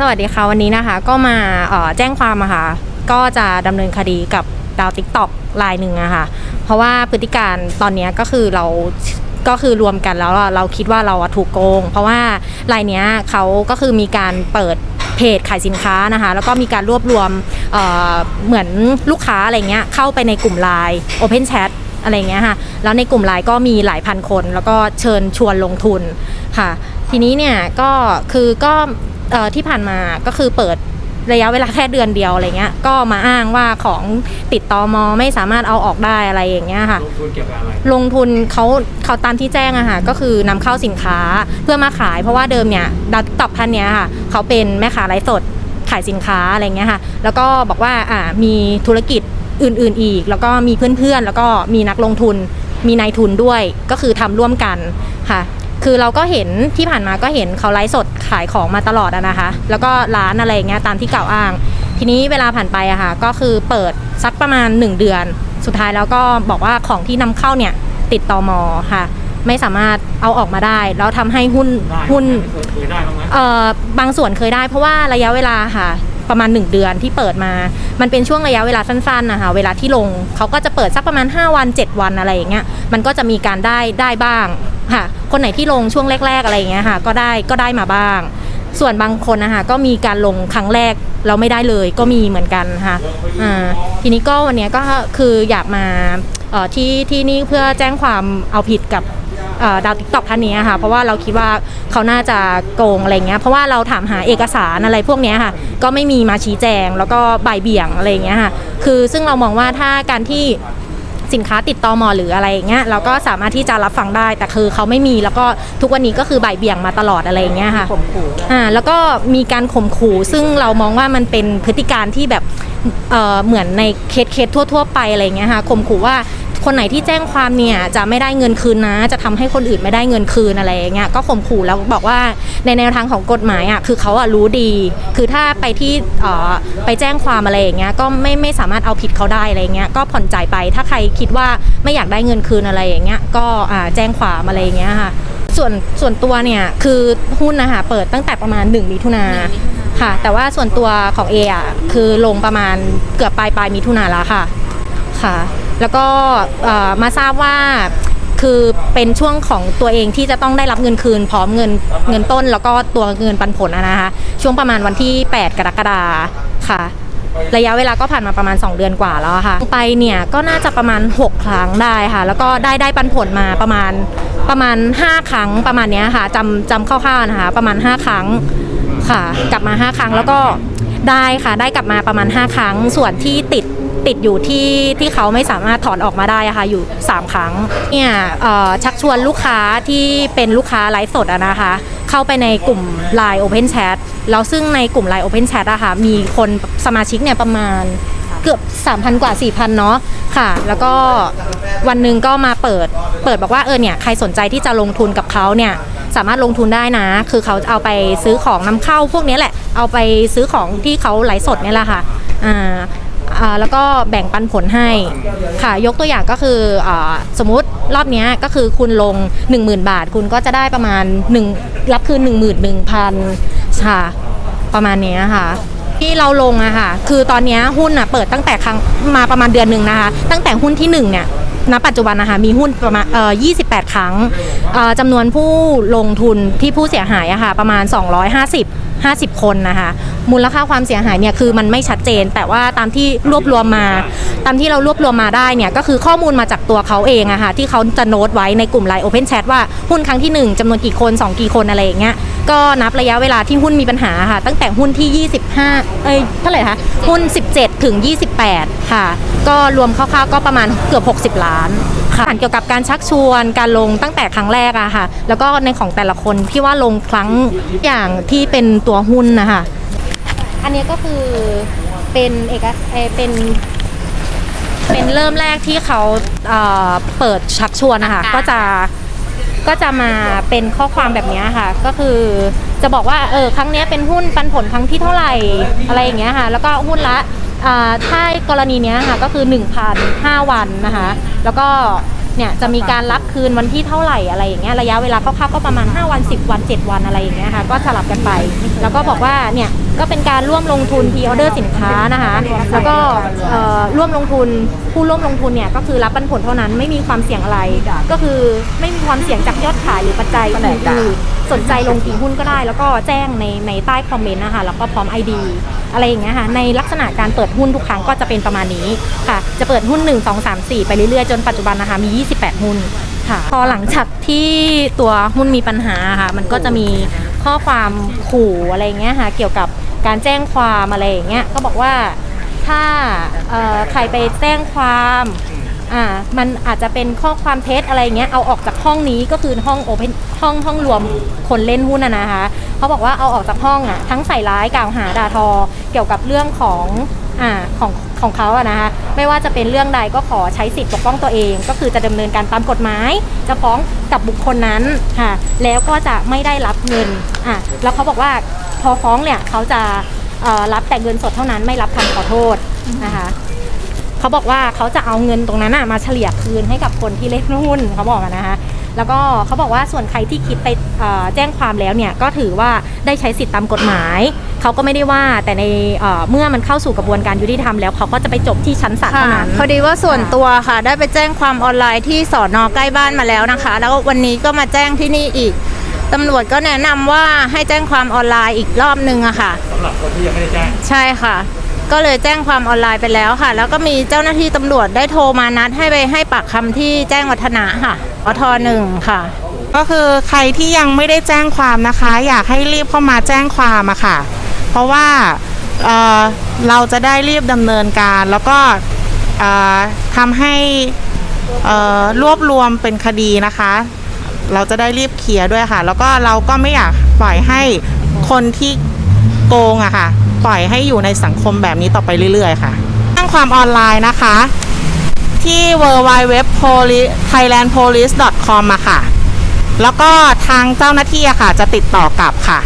สวัสดีค่ะวันนี้นะคะก็มาแจ้งความอะค่ะก็จะดำเนินคดีกับดาวติ๊กต็อกรายหนึ่งอะค่ะเพราะว่าพฤติการตอนนี้ก็คือเราก็คือรวมกันแล้วเราคิดว่าเราถูกโกง เพราะว่ารายเนี้ยเขาก็คือมีการเปิดเพจขายสินค้านะคะแล้วก็มีการรวบรวมเเหมือนลูกค้าอะไรเงี้ยเข้าไปในกลุ่มไลน์ Open Chat อะไรเงี้ยค่ะแล้วในกลุ่มไลน์ก็มีหลายพันคน แล้วก็เชิญชวนลงทุนค่ะ ทีนี้เนี่ยก็คือก็ ที่ผ่านมาก็คือเปิดระยะเวลาแค่เดือนเดียวอะไรเงี้ย ก็มาอ้างว่าของติดตอมอไม่สามารถเอาออกได้อะไรอย่างเงี้ยค่ะ ลงทุนเกี่ยวกับอะไร ลงทุนเขาเขาตามที่แจ้งอะค่ะก็คือนำเข้าสินค้าเพื่อมาขาย เพราะว่าเดิมเนี่ยดาวตอบท่านเนี้ยค่ะเขาเป็นแม่ค้าไลฟ์สดขายสินค้าอะไรเงี้ยค่ะ แล้วก็บอกว่าอ่ามีธุรกิจอื่น ๆอีก แล้วก็มีเพื่อนๆ แล้วก็มีนักลงทุนมีนายทุนด้วยก็คือทำร่วมกันค่ะ คือเราก็เห็นที่ผ่านมาก็เห็นเขาไลฟ์สดขายของมาตลอดอะนะคะ แล้วก็ร้านอะไรอย่างเงี้ยตามที่กล่าวอ้าง ทีนี้เวลาผ่านไปอะค่ะก็คือเปิดสักประมาณ 1 เดือน สุดท้ายแล้วก็บอกว่าของที่นำเข้าเนี่ยติดตอมอค่ะ ไม่สามารถเอาออกมาได้ แล้วทำให้หุ้นได้หุ้นเคยเคยได้บ้างไหมเอ่อบางส่วนเคยได้ เพราะว่าระยะเวลาค่ะประมาณ 1 เดือนที่เปิดมา มันเป็นช่วงระยะเวลาสั้นๆนะคะเวลาที่ลงเขาก็จะเปิดสักประมาณ 5 วัน 7 วันอะไรอย่างเงี้ย มันก็จะมีการได้ได้บ้าง ค่ะ คนไหนที่ลงช่วงแรก ๆ อะไรอย่างเงี้ยค่ะ ก็ได้ก็ได้มาบ้าง ส่วนบางคนนะคะก็มีการลงครั้งแรกเราไม่ได้เลยก็มีเหมือนกันค่ะอ่าทีนี้ก็วันนี้ก็คืออยากมาที่ที่นี่เพื่อแจ้งความเอาผิดกับดาวติ๊กต็อกท่านนี้ค่ะเพราะว่าเราคิดว่าเขาน่าจะโกงอะไรเงี้ยเพราะว่าเราถามหาเอกสารอะไรพวกนี้ค่ะ ก็ไม่มีมาชี้แจงแล้วก็บ่ายเบี่ยงอะไรเงี้ยค่ะคือซึ่งเรามองว่าถ้าการที่ สินค้าติดต่อมอหรืออะไรอย่างเงี้ยเราก็สามารถที่จะรับฟังได้ แต่คือเขาไม่มีแล้วก็ทุกวันนี้ก็คือบ่ายเบี่ยงมาตลอดอะไรอย่างเงี้ยค่ะข่มขู่อ่าแล้วก็มีการข่มขู่ ซึ่งเรามองว่ามันเป็นพฤติการที่แบบเอ่อเหมือนในเคสเคสทั่ว ๆ ไปอะไรเงี้ยค่ะข่มขู่ว่า คนไหนที่แจ้งความเนี่ยจะไม่ได้เงินคืนนะ จะทำให้คนอื่นไม่ได้เงินคืนอะไรอย่างเงี้ยก็ข่มขู่แล้วบอกว่าในแนวทางของกฎหมายอะคือเขาอะรู้ดี คือถ้าไปที่อ่อไปแจ้งความอะไรอย่างเงี้ยก็ไม่ไม่สามารถเอาผิดเขาได้อะไรเงี้ยก็ผ่อนจ่ายไปถ้าใครคิดว่าไม่อยากได้เงินคืนอะไรอย่างเงี้ยก็อ่าแจ้งความอะไรอย่างเงี้ยค่ะส่วนส่วนตัวเนี่ยคือหุ้นนะคะเปิดตั้งแต่ประมาณ1มิถุนาค่ะ แต่ว่าส่วนตัวของเออะคือลงประมาณเกือบปลายปลายมิถุนาแล้วค่ะค่ะ แล้วก็มาทราบว่าคือเป็นช่วงของตัวเองที่จะต้องได้รับเงินคืน พร้อมเงินเงินต้น แล้วก็ตัวเงินปันผลนะคะช่วงประมาณวันที่ 8 กรกฎาค่ะ ระยะเวลาก็ผ่านมาประมาณ 2 เดือนกว่าแล้วค่ะ ไปเนี่ยก็น่าจะประมาณ 6 ครั้งได้ค่ะ แล้วก็ได้ได้ปันผลมาประมาณประมาณ 5 ครั้งประมาณเนี้ยค่ะจำจำคร่าวๆนะคะประมาณ 5 ครั้งค่ะ กลับมา 5 ครั้งแล้วก็ได้ค่ะได้กลับมาประมาณ 5 ครั้งส่วนที่ติด ติดอยู่ที่ที่เขาไม่สามารถถอนออกมาได้อะค่ะอยู่ 3 ครั้งเนี่ยชักชวนลูกค้าที่เป็นลูกค้าไลฟ์สดอะนะคะ เข้าไปในกลุ่ม Line Open Chat แล้วซึ่งในกลุ่ม Line Open Chat อะค่ะมีคนสมาชิกเนี่ยประมาณเกือบ 3,000 กว่า 4,000 เนาะค่ะ แล้วก็วันหนึ่งก็มาเปิดเปิดบอกว่าเออเนี่ยใครสนใจที่จะลงทุนกับเขาเนี่ยสามารถลงทุนได้นะ คือเขาเอาไปซื้อของนำเข้าพวกนี้แหละ เอาไปซื้อของที่เขาไลฟ์สดนี่แหละค่ะอ่า อ่าแล้วก็แบ่งปันผลให้ค่ะยกตัวอย่างก็คืออาสมมติรอบเนี้ยก็คือคุณลง 10,000 บาท คุณก็จะได้ประมาณ1รับคืน11,000ค่ะประมาณเนี้ยค่ะที่เราลงอะค่ะ คือตอนนี้หุ้นอะเปิดตั้งแต่ครั้งมาประมาณเดือนหนึ่งนะคะ ตั้งแต่หุ้นที่หนึ่งเนี่ยณปัจจุบันนะคะมีหุ้นประมาณเอ่อ28 ครั้งจำนวนผู้ลงทุนที่ผู้เสียหายอะค่ะประมาณ 250 50 คนนะคะ มูลค่าความเสียหายเนี่ยคือมันไม่ชัดเจน แต่ว่าตามที่รวบรวมมา ตามที่เรารวบรวมมาได้เนี่ยก็คือข้อมูลมาจากตัวเขาเองอะค่ะที่เขาจะโน้ตไว้ในกลุ่ม Line Open Chat ว่าหุ้นครั้งที่ 1จำนวนกี่คน 2 กี่คนอะไรอย่างเงี้ยก็นับระยะเวลาที่หุ้นมีปัญหาค่ะ ตั้งแต่หุ้นที่ 25 เอ้ยเท่าไหร่คะหุ้น 17 ถึง 28 ค่ะ ก็รวมคร่าวๆก็ประมาณเกือบ 60 ล้าน ค่ะเกี่ยวกับการชักชวนการลงตั้งแต่ครั้งแรกอะค่ะ แล้วก็ในของแต่ละคนที่ว่าลงครั้งอย่างที่เป็นตัวหุ้นนะคะอันนี้ก็คือเป็นเอกเอ่อเป็นเป็นเริ่มแรกที่เขาเอ่อเปิดชักชวนนะคะก็จะก็จะมาเป็นข้อความแบบเนี้ยค่ะ ก็คือจะบอกว่าเออครั้งเนี้ยเป็นหุ้นปันผลครั้งที่เท่าไหร่อะไรอย่างเงี้ยค่ะ แล้วก็หุ้นละอ่า ถ้ากรณีนี้ค่ะก็คือ 1,005 วันนะคะ แล้วก็เนี่ยจะมีการรับคืนวันที่เท่าไหร่อะไรอย่างเงี้ยระยะเวลาคร่าวๆก็ประมาณ 5 วัน 10 วัน 7 วันอะไรอย่างเงี้ยค่ะก็สลับกันไป แล้วก็บอกว่าเนี่ย ก็เป็นการร่วมลงทุนพีออเดอร์สินค้านะคะ แล้วก็ร่วมลงทุนผู้ร่วมลงทุนเนี่ยก็คือรับปันผลเท่านั้นไม่มีความเสี่ยงอะไร ก็คือไม่มีความเสี่ยงจากยอดขายหรือปัจจัยอื่นๆสนใจลงกี่หุ้นก็ได้ แล้วก็แจ้งในในใต้คอมเมนต์นะคะแล้วก็พร้อม ID อะไรอย่างเงี้ยค่ะในลักษณะการเปิดหุ้นทุกครั้งก็จะเป็นประมาณนี้ค่ะ จะเปิดหุ้น 1 2 3 4 ไปเรื่อยๆ จนปัจจุบันนะคะมี 28 หุ้นค่ะพอหลังจากที่ตัวหุ้นมีปัญหาค่ะ มันก็จะมีข้อความขู่อะไรอย่างเงี้ยค่ะ เกี่ยวกับ การแจ้งความอะไรอย่างเงี้ยก็บอกว่าถ้าใครไปแจ้งความอ่ามันอาจจะเป็นข้อความเท็จอะไรเงี้ยเอาออกจากห้องนี้ก็คือห้องโอเพนห้องห้องรวมคนเล่นหุ้นนะนะคะเขาบอกว่าเอาออกจากห้องอะทั้งใส่ร้ายกล่าวหาด่าทอ เกี่ยวกับเรื่องของอ่าของของเขาอะนะคะไม่ว่าจะเป็นเรื่องใดก็ขอใช้สิทธิ์ปกป้องตัวเอง ก็คือจะดำเนินการตามกฎหมาย จะฟ้องกับบุคคลนั้นค่ะแล้วก็จะไม่ได้รับเงินอะแล้วเขาบอกว่า พอฟ้องเนี่ยเขาจะเอ่อรับแต่เงินสดเท่านั้นไม่รับคำขอโทษนะคะเขาบอกว่าเขาจะเอาเงินตรงนั้นน่ะมาเฉลี่ยคืนให้กับคนที่เล่นหุ้นเขาบอกอะนะคะแล้วก็เขาบอกว่าส่วนใครที่คิดไปเอ่อแจ้งความแล้วเนี่ยก็ถือว่าได้ใช้สิทธิตามกฎหมาย เขาก็ไม่ได้ว่าแต่ในเอ่อเมื่อมันเข้าสู่กระบวนการยุติธรรมแล้วเขาก็จะไปจบที่ชั้นศาลค่ะเท่านั้นพอดีว่าส่วนตัวค่ะ ได้ไปแจ้งความออนไลน์ที่สอนอใกล้บ้านมาแล้วนะคะ แล้ววันนี้ก็มาแจ้งที่นี่อีก ตำรวจก็แนะนำว่าให้แจ้งความออนไลน์อีกรอบนึงอะค่ะ สำหรับคนที่ยังไม่ได้แจ้งใช่ค่ะ ก็เลยแจ้งความออนไลน์ไปแล้วค่ะ แล้วก็มีเจ้าหน้าที่ตำรวจได้โทรมานัดให้ไปให้ปากคำที่แจ้งวัฒนะค่ะอทหนึ่งค่ะ ก็คือใครที่ยังไม่ได้แจ้งความนะคะ อยากให้รีบเข้ามาแจ้งความอะค่ะ เพราะว่าเอ่อเราจะได้รีบดำเนินการ แล้วก็เอ่อทำให้เอ่อรวบรวมเป็นคดีนะคะ เราจะได้รีบเคลียร์ด้วยค่ะ แล้วก็เราก็ไม่อยากปล่อยให้คนที่โกงอะค่ะ ปล่อยให้อยู่ในสังคมแบบนี้ต่อไปเรื่อย ๆ ค่ะแจ้งความออนไลน์นะคะ ที่ w w w t h a i l a n d p o l i c e c o m อะค่ะ แล้วก็ทางเจ้าหน้าที่อะค่ะ จะติดต่อกลับค่ะ